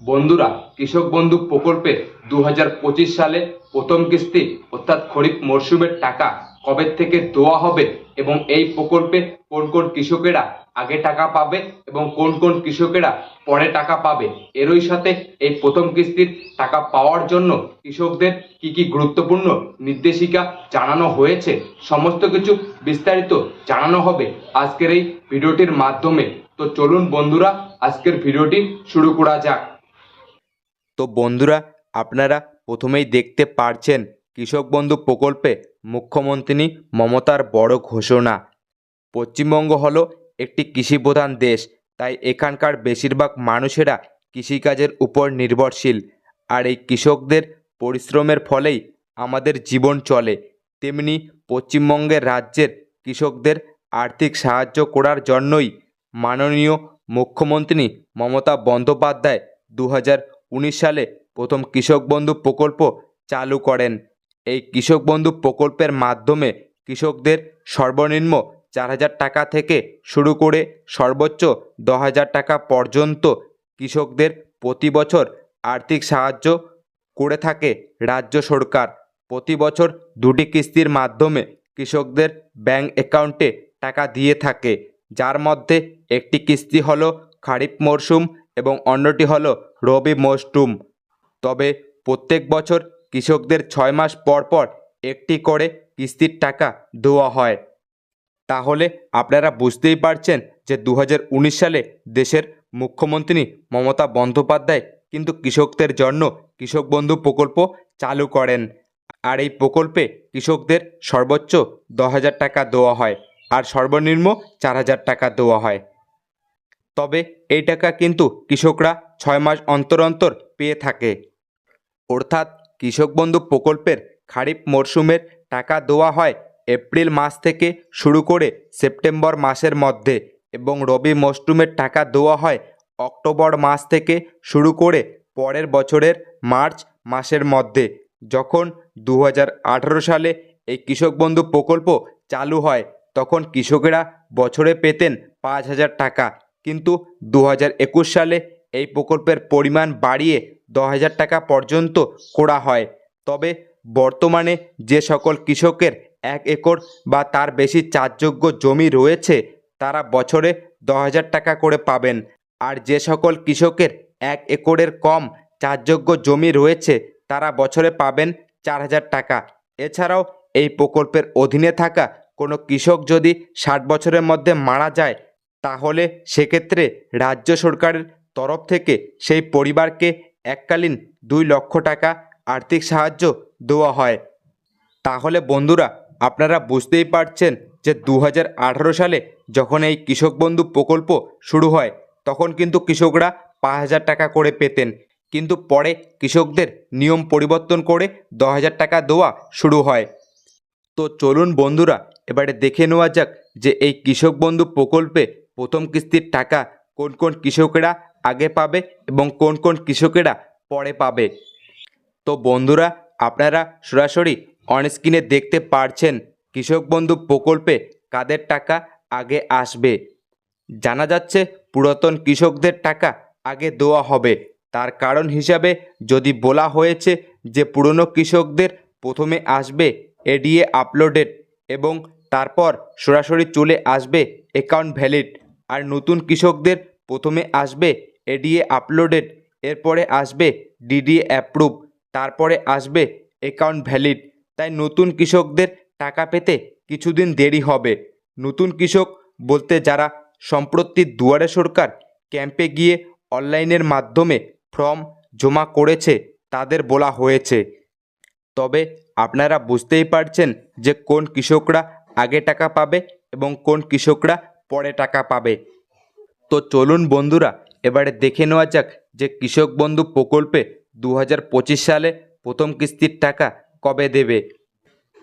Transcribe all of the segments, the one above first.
বন্ধুরা, কৃষক বন্ধু প্রকল্পে দু সালে প্রথম কিস্তি, অর্থাৎ খরিফ মরশুমের টাকা কবে থেকে দেওয়া হবে এবং এই প্রকল্পে কোন কোন কৃষকেরা আগে টাকা পাবে এবং কোন কোন কৃষকেরা পরে টাকা পাবে, এরই সাথে এই প্রথম কিস্তির টাকা পাওয়ার জন্য কৃষকদের কি কি গুরুত্বপূর্ণ নির্দেশিকা জানানো হয়েছে, সমস্ত কিছু বিস্তারিত জানানো হবে আজকের এই ভিডিওটির মাধ্যমে। তো চলুন বন্ধুরা, আজকের ভিডিওটি শুরু করা যাক। তো বন্ধুরা, আপনারা প্রথমেই দেখতে পারছেন কৃষক বন্ধু প্রকল্পে মুখ্যমন্ত্রী মমতার বড় ঘোষণা। পশ্চিমবঙ্গ হল একটি কৃষিপ্রধান দেশ, তাই এখানকার বেশিরভাগ মানুষেরা কৃষিকাজের উপর নির্ভরশীল। আর এই কৃষকদের পরিশ্রমের ফলেই আমাদের জীবন চলে। তেমনি পশ্চিমবঙ্গের রাজ্যের কৃষকদের আর্থিক সাহায্য করার জন্যই মাননীয় মুখ্যমন্ত্রী মমতা বন্দ্যোপাধ্যায় দু সালে প্রথম কৃষক বন্ধু প্রকল্প চালু করেন। এই কৃষক বন্ধু প্রকল্পের মাধ্যমে কৃষকদের সর্বনিম্ন চার হাজার টাকা থেকে শুরু করে সর্বোচ্চ দ হাজার টাকা পর্যন্ত কৃষকদের প্রতি বছর আর্থিক সাহায্য করে থাকে রাজ্য সরকার। প্রতি বছর দুটি কিস্তির মাধ্যমে কৃষকদের ব্যাংক অ্যাকাউন্টে টাকা দিয়ে থাকে, যার মধ্যে একটি কিস্তি হলো খারিফ মরশুম এবং অন্যটি হলো রবি মরশুম তবে প্রত্যেক বছর কৃষকদের ছয় মাস পর পর একটি করে কিস্তির টাকা দেওয়া হয়। তাহলে আপনারা বুঝতেই পারছেন যে দু হাজার উনিশ সালে দেশের মুখ্যমন্ত্রী মমতা বন্দ্যোপাধ্যায় কিন্তু কৃষকদের জন্য কৃষক বন্ধু প্রকল্প চালু করেন। আর এই প্রকল্পে কৃষকদের সর্বোচ্চ দশ হাজার টাকা দেওয়া হয় আর সর্বনিম্ন চার হাজার টাকা দেওয়া হয়। তবে এই টাকা কিন্তু কৃষকরা ছয় মাস অন্তর অন্তর পেয়ে থাকে। অর্থাৎ কৃষক বন্ধু প্রকল্পের খারিফ মরশুমের টাকা দেওয়া হয় এপ্রিল মাস থেকে শুরু করে সেপ্টেম্বর মাসের মধ্যে এবং রবি মরশুমের টাকা দেওয়া হয় অক্টোবর মাস থেকে শুরু করে পরের বছরের মার্চ মাসের মধ্যে। যখন দু হাজার আঠারো সালে এই কৃষক বন্ধু প্রকল্প চালু হয়, তখন কৃষকেরা বছরে পেতেন পাঁচ হাজার টাকা। কিন্তু দু হাজার একুশ সালে এই প্রকল্পের পরিমাণ বাড়িয়ে দশ হাজার টাকা পর্যন্ত করা হয়। তবে বর্তমানে যে সকল কৃষকের এক একর বা তার বেশি চাষযোগ্য জমি রয়েছে, তারা বছরে দশ হাজার টাকা করে পাবেন। আর যে সকল কৃষকের এক একরের কম চাষযোগ্য জমি রয়েছে, তারা বছরে পাবেন চার হাজার টাকা। এছাড়াও এই প্রকল্পের অধীনে থাকা কোনো কৃষক যদি ষাট বছরের মধ্যে মারা যায় তাহলে সেক্ষেত্রে রাজ্য সরকারের তরফ থেকে সেই পরিবারকে এককালীন দুই লক্ষ টাকা আর্থিক সাহায্য দেওয়া হয়। তাহলে বন্ধুরা, আপনারা বুঝতেই পারছেন যে দু হাজার আঠারো সালে যখন এই কৃষক বন্ধু প্রকল্প শুরু হয়, তখন কিন্তু কৃষকরা পাঁচ হাজার টাকা করে পেতেন। কিন্তু পরে কৃষকদের নিয়ম পরিবর্তন করে দশ হাজার টাকা দেওয়া শুরু হয়। তো চলুন বন্ধুরা, এবারে দেখে নেওয়া যাক যে এই কৃষক বন্ধু প্রকল্পে প্রথম কিস্তির টাকা কোন কোন কৃষকেরা আগে পাবে এবং কোন কোন কৃষকেরা পরে পাবে? তো বন্ধুরা, আপনারা সরাসরি অনস্ক্রিনে দেখতে পারছেন কৃষক বন্ধু প্রকল্পে কাদের টাকা আগে আসবে। জানা যাচ্ছে পুরাতন কৃষকদের টাকা আগে দেওয়া হবে। তার কারণ হিসাবে যদি বলা হয়েছে যে পুরনো কৃষকদের প্রথমে আসবে এডিএ আপলোডেড এবং তারপর সরাসরি চলে আসবে অ্যাকাউন্ট ভ্যালিড আর নতুন কৃষকদের প্রথমে আসবে এডিএ আপলোডেড, এরপরে আসবে ডিডিএ অ্যাপ্রুভ তারপরে আসবে অ্যাকাউন্ট ভ্যালিড তাই নতুন কৃষকদের টাকা পেতে কিছুদিন দেরি হবে। নতুন কৃষক বলতে যারা সম্প্রতি দুয়ারে সরকার ক্যাম্পে গিয়ে অনলাইনের মাধ্যমে ফর্ম জমা করেছে, তাদের বলা হয়েছে। তবে আপনারা বুঝতেই পারছেন যে কোন কৃষকরা আগে টাকা পাবে এবং কোন কৃষকরা পরে টাকা পাবে। তো চলুন বন্ধুরা, এবারে দেখে নেওয়া যাক যে কৃষক বন্ধু প্রকল্পে দু হাজার পঁচিশ সালে প্রথম কিস্তির টাকা কবে দেবে।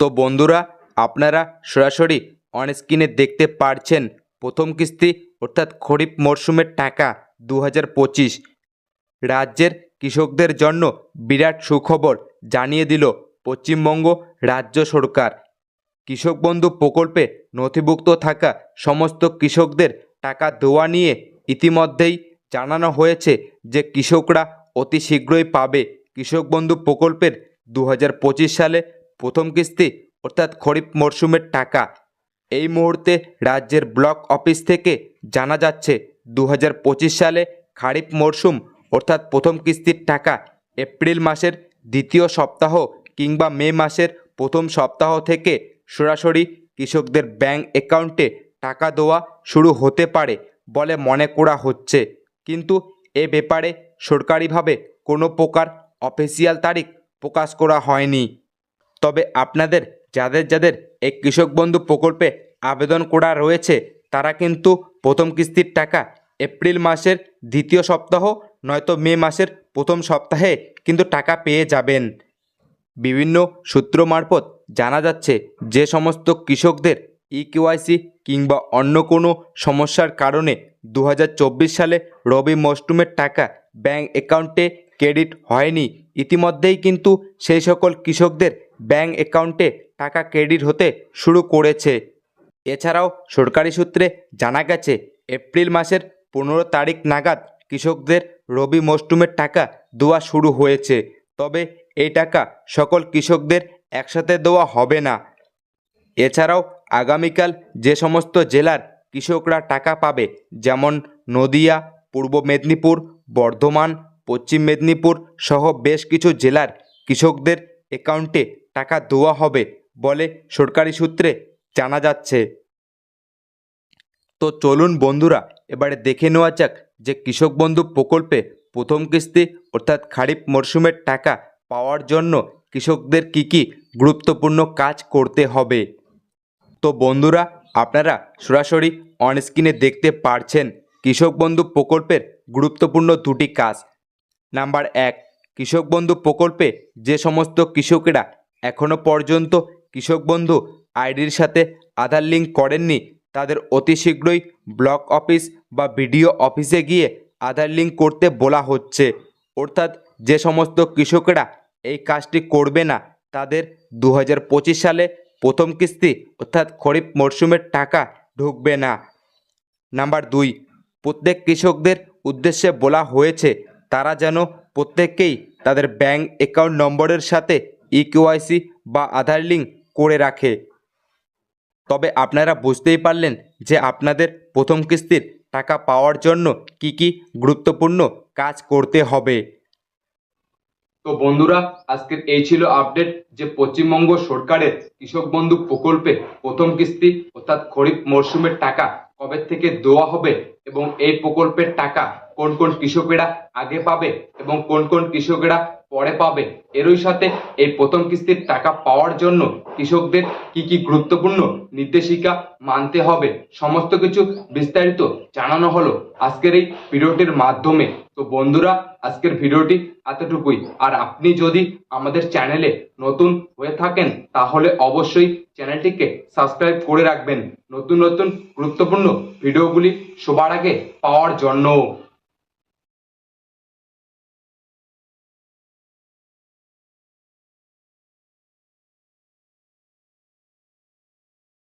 তো বন্ধুরা, আপনারা সরাসরি অন স্ক্রিনে দেখতে পারছেন প্রথম কিস্তি অর্থাৎ খরিফ মরশুমের টাকা দু হাজার পঁচিশ। রাজ্যের কৃষকদের জন্য বিরাট সুখবর জানিয়ে দিল পশ্চিমবঙ্গ রাজ্য সরকার। কৃষক বন্ধু প্রকল্পে নথিভুক্ত থাকা সমস্ত কৃষকদের টাকা দেওয়া নিয়ে ইতিমধ্যেই জানানো হয়েছে যে কৃষকরা অতি শীঘ্রই পাবে। কৃষক বন্ধু প্রকল্পের দু হাজার পঁচিশ সালে প্রথম কিস্তি, অর্থাৎ খরিফ মরশুমের টাকা। এই মুহূর্তে রাজ্যের ব্লক অফিস থেকে জানা যাচ্ছে দু হাজার পঁচিশ সালে খারিফ মরশুম, অর্থাৎ প্রথম কিস্তির টাকা এপ্রিল মাসের দ্বিতীয় সপ্তাহ কিংবা মে মাসের প্রথম সপ্তাহ থেকে সরাসরি কৃষকদের ব্যাংক অ্যাকাউন্টে টাকা দেওয়া শুরু হতে পারে বলে মনে করা হচ্ছে। কিন্তু এ ব্যাপারে সরকারিভাবে কোনো প্রকার অফিসিয়াল তারিখ প্রকাশ করা হয়নি। তবে আপনাদের, যাদের যাদের এই কৃষক বন্ধু প্রকল্পে আবেদন করা রয়েছে, তারা কিন্তু প্রথম কিস্তির টাকা এপ্রিল মাসের দ্বিতীয় সপ্তাহ নয়তো মে মাসের প্রথম সপ্তাহে কিন্তু টাকা পেয়ে যাবেন। বিভিন্ন সূত্র মারফত জানা যাচ্ছে যে সমস্ত কৃষকদের ই কেওয়াইসি কিংবা অন্য কোনো সমস্যার কারণে দু হাজার চব্বিশ সালে রবি মরশুমের টাকা ব্যাংক অ্যাকাউন্টে ক্রেডিট হয়নি। ইতিমধ্যেই কিন্তু সেই সকল কৃষকদের ব্যাংক অ্যাকাউন্টে টাকা ক্রেডিট হতে শুরু করেছে। এছাড়াও সরকারি সূত্রে জানা গেছে, এপ্রিল মাসের পনেরো তারিখ নাগাদ কৃষকদের রবি মরশুমের টাকা দেওয়া শুরু হয়েছে। তবে এই টাকা সকল কৃষকদের একসাথে দেওয়া হবে না। এছাড়াও আগামীকাল যে সমস্ত জেলার কৃষকরা টাকা পাবে, যেমন নদিয়া, পূর্ব মেদিনীপুর, বর্ধমান, পশ্চিম মেদিনীপুর সহ বেশ কিছু জেলার কৃষকদের অ্যাকাউন্টে টাকা দেওয়া হবে বলে সরকারি সূত্রে জানা যাচ্ছে। তো চলুন বন্ধুরা, এবারে দেখে নেওয়া যাক যে কৃষক বন্ধু প্রকল্পে প্রথম কিস্তি অর্থাৎ খারিফ মরশুমের টাকা পাওয়ার জন্য কৃষকদের কি কি গুরুত্বপূর্ণ কাজ করতে হবে? তো বন্ধুরা, আপনারা সরাসরি অন স্ক্রিনে দেখতে পারছেন কৃষক বন্ধু প্রকল্পের গুরুত্বপূর্ণ দুটি কাজ। নাম্বার এক, কৃষক বন্ধু প্রকল্পে যে সমস্ত কৃষকেরা এখনও পর্যন্ত কৃষক বন্ধু আইডির সাথে আধার লিঙ্ক করেননি, তাদের অতি শীঘ্রই ব্লক অফিস বা বিডিও অফিসে গিয়ে আধার লিঙ্ক করতে বলা হচ্ছে। অর্থাৎ যে সমস্ত কৃষকেরা এই কাজটি করবে না। তাদের দু হাজার পঁচিশ সালে প্রথম কিস্তি অর্থাৎ খরিফ মরশুমের টাকা ঢুকবে না। নাম্বার দুই, প্রত্যেক কৃষকদের উদ্দেশ্যে বলা হয়েছে, তারা যেন প্রত্যেককেই তাদের ব্যাংক অ্যাকাউন্ট নম্বরের সাথে ই কেওয়াইসি বা আধার লিঙ্ক করে রাখে। তবে আপনারা বুঝতেই পারলেন যে আপনাদের প্রথম কিস্তির টাকা পাওয়ার জন্য কি কি গুরুত্বপূর্ণ কাজ করতে হবে। তো বন্ধুরা, আজকের এই ছিল আপডেট যে পশ্চিমবঙ্গ সরকারের কৃষক বন্ধু প্রকল্পে প্রথম কিস্তি, অর্থাৎ খরিফ মরশুমের টাকা কবে থেকে দেওয়া হবে এবং এই প্রকল্পের টাকা কোন কোন কৃষকেরা আগে পাবে এবং কোন কোন কৃষকেরা পরে পাবে। এরই সাথে এই প্রথম কিস্তির টাকা পাওয়ার জন্য কৃষকদের কি কি গুরুত্বপূর্ণ নির্দেশিকা মানতে হবে সমস্ত কিছু বিস্তারিত জানানো হলো আজকের এই ভিডিওটির মাধ্যমে। তো বন্ধুরা, আজকের ভিডিওটি এতটুকুই। আর আপনি যদি আমাদের চ্যানেলে নতুন হয়ে থাকেন, তাহলে অবশ্যই চ্যানেলটিকে সাবস্ক্রাইব করে রাখবেন। নতুন নতুন গুরুত্বপূর্ণ ভিডিওগুলি সবার আগে পাওয়ার জন্য